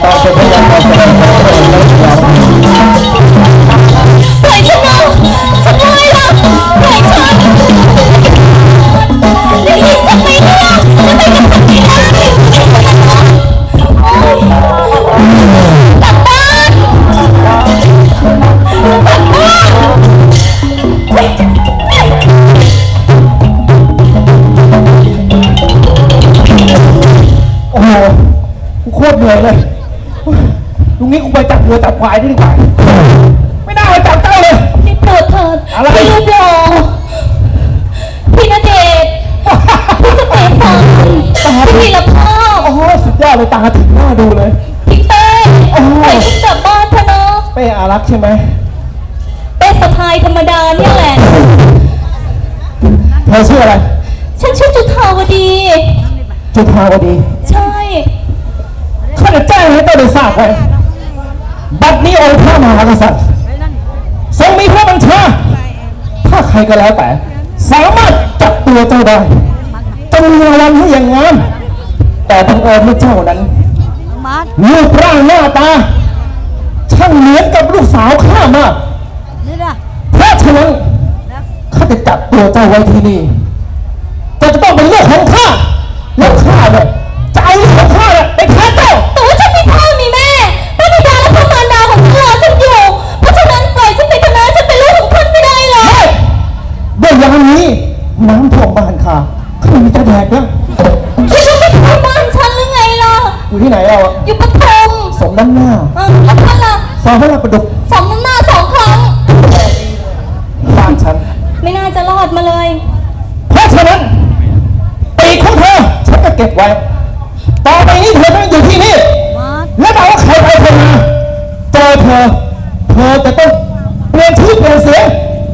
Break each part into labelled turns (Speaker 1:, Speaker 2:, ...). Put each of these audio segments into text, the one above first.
Speaker 1: โอ๊ยกลับบ้านกลับบ้านเฮ้ย
Speaker 2: โอ้โหกูโคตรเหนื่อยเลย งนี้กูไปจับวัวจับควายได้ดีกว่า ไม่น่ามาจับเจ้าเลย
Speaker 1: นี่โปรดเถิด
Speaker 2: อะไร
Speaker 1: พี่รูปหล่อพี่ณเดชน์พี่สเตฟานพี่วีรภาพ
Speaker 2: โอ้โหสุดยอดเลยตาถึงหน้าดูเลย
Speaker 1: พี่เป้
Speaker 2: โอ้โห
Speaker 1: ปล่อยฉันกลับบ้านเถอะเนาะ
Speaker 2: เป้อารักษ์ใช่ไหม
Speaker 1: เป้สะพายธรรมดาเนี่ยแหละ
Speaker 2: เธอชื่ออะไร
Speaker 1: ฉันชื่อจุธาวดี
Speaker 2: จุฑาวดี
Speaker 1: ใช่
Speaker 2: ข้าจะแจ้งให้เจ้าได้ทราบไว้ บัดนี้องค์พระมหากษัตริย์ทรงมีพระบัญชา ถ้าใครก็แล้วแต่ สามารถจับตัวเจ้าได้จะมีรางวัลให้อย่างงามแต่บังเอิญว่าเจ้านั้น
Speaker 3: มัด
Speaker 2: รูปร่างหน้าตาช่างเหมือนกับลูกสาวข้ามาก
Speaker 3: นี่นะ
Speaker 2: เพราะฉะนั้นข้าจะจับตัวเจ้าไว้ที่นี่เจ้าจะต้องเป็นลูกของข้า ที่
Speaker 1: ไห
Speaker 2: น
Speaker 1: เอา
Speaker 2: อะ
Speaker 1: อยู่ปทุม
Speaker 2: สมน้ำหน้า
Speaker 1: เออแล้วท่านล่ะ
Speaker 2: ซอยพระราชประดุก
Speaker 1: สองน้ำหน้าสองครั้ง
Speaker 2: บ้านฉัน
Speaker 1: ไม่น่าจะรอดมาเลย
Speaker 2: เพราะฉะนั้นปีกของเธอฉันก็เก็บไว้ ต่อไปนี้เธอต้องอยู่ที่นี่
Speaker 3: มัด
Speaker 2: และแต่ว่าใครไปคนมาเจอเธอ เธอจะต้องเปลี่ยนชื่อเปลี่ยนเสียง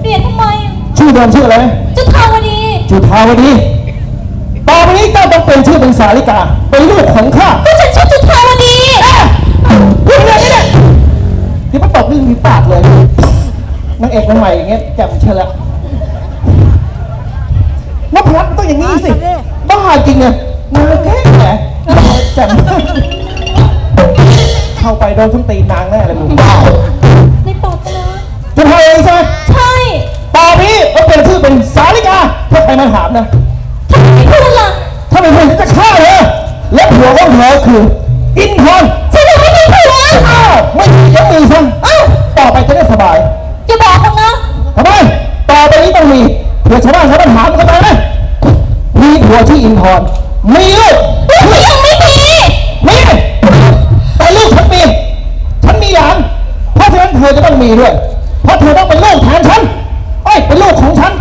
Speaker 1: เปลี่ยนทำไม
Speaker 2: ชื่อเดิมชื่ออะไร
Speaker 1: จุธาวดี
Speaker 2: จุฑาวดีต่อไปนี้เจ้า ต้องเป็นชื่อเป็นสาลิกา เป็นลูกของข้า
Speaker 1: ก็ฉันชื่อจุธาวดี
Speaker 2: พูดอย่างนี้เนี่ยที่มันตบนี่มีปากเลยนางเอกคนใหม่อย่างเงี้ยแจ่มเชียวละนพรัตน์มันต้องอย่างนี้สิ บ้าจริงไงนางแค่แหมแจ่มเข้าไปโดนทุนตีนนางแน่เลยมึงบ้า
Speaker 1: ในปอดนะ
Speaker 2: จุฑาวดีใช่ไหม
Speaker 1: ใช่
Speaker 2: ต่อไปนี้ก็เป็นชื่อเป็นสาลิกาถ้าใครมาถามนะ ผัวของเธอคือ อินทอน
Speaker 1: ฉันยังไม่มีผัว
Speaker 2: อ้าวไม่มียังมีฉันอ้าวต่อไปจะได้สบาย
Speaker 1: อย่าบอกเขานะ
Speaker 2: ทำไมต่อไปนี้ต้องมีเผื่อชาวบ้านเขาต้องถามกันไปไหมมีผัวที่อินทอนมีลูก
Speaker 1: ลูกก็ยังไม่มี
Speaker 2: มีแต่ลูกฉันมีฉันมีหลานเพราะฉะนั้นเธอจะต้องมีด้วยเพราะเธอต้องเป็นลูกแทนฉันเอ้ยเป็นลูกของฉัน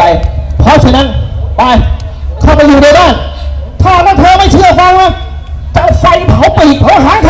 Speaker 2: ใจ
Speaker 1: เพ
Speaker 2: ราะฉะนั้นไปเข้าไปอยู่ในบ้าน ถ้าแล้วเธอไม่เชื่อฟังนะจะไฟเผาปีกเผาหางเธอ